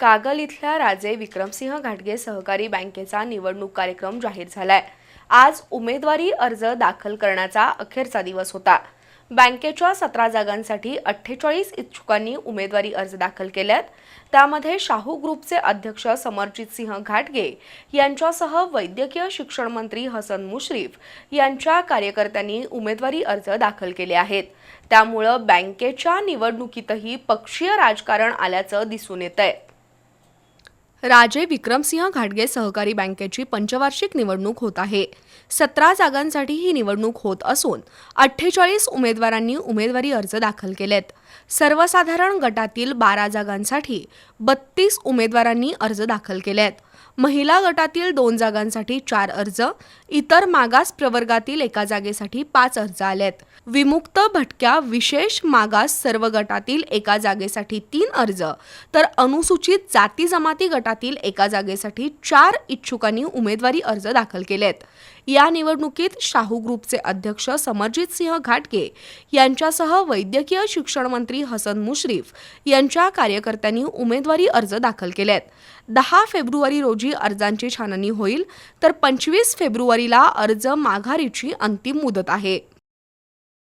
कागल इथल्या राजे विक्रमसिंह घाटगे सहकारी बँकेचा निवडणूक कार्यक्रम जाहीर झालाय. आज उमेदवारी अर्ज दाखल करण्याचा अखेरचा दिवस होता. बँकेच्या सतरा जागांसाठी अठ्ठेचाळीस इच्छुकांनी उमेदवारी अर्ज दाखल केल्यात. त्यामध्ये शाहू ग्रुपचे अध्यक्ष समरजित सिंह घाटगे यांच्यासह वैद्यकीय शिक्षण मंत्री हसन मुश्रीफ यांच्या कार्यकर्त्यांनी उमेदवारी अर्ज दाखल केले आहेत. त्यामुळं बँकेच्या निवडणुकीतही पक्षीय राजकारण आल्याचं दिसून येत आहे राजे विक्रमसिंह घाटगे सहकारी बँकेची पंचवार्षिक निवडणूक होत आहे. सतरा जागांसाठी ही निवडणूक होत असून अठ्ठेचाळीस उमेदवारांनी उमेदवारी अर्ज दाखल केलेत. सर्वसाधारण गटातील बारा जागांसाठी बत्तीस उमेदवारांनी अर्ज दाखल केलेत. महिला गटातील दोन जागांसाठी चार अर्ज इतर मागास प्रवर्गातील एका जागेसाठी पाच अर्ज आलेत. विमुक्त भटक्या विशेष मागास सर्व गटातील एका जागेसाठी तीन अर्ज तर अनुसूचित जाती जमाती गटातील एका जागेसाठी चार इच्छुकांनी उमेदवारी अर्ज दाखल केलेत. या निवडणुकीत शाहू ग्रुपचे अध्यक्ष समरजित सिंह घाटगे यांच्यासह वैद्यकीय शिक्षण मंत्री हसन मुश्रीफ यांच्या कार्यकर्त्यांनी उमेदवारी अर्ज दाखल केलेत. दहा फेब्रुवारी रोजी अर्जांची छाननी होईल तर पंचवीस फेब्रुवारीला अर्ज माघारीची अंतिम मुदत आहे.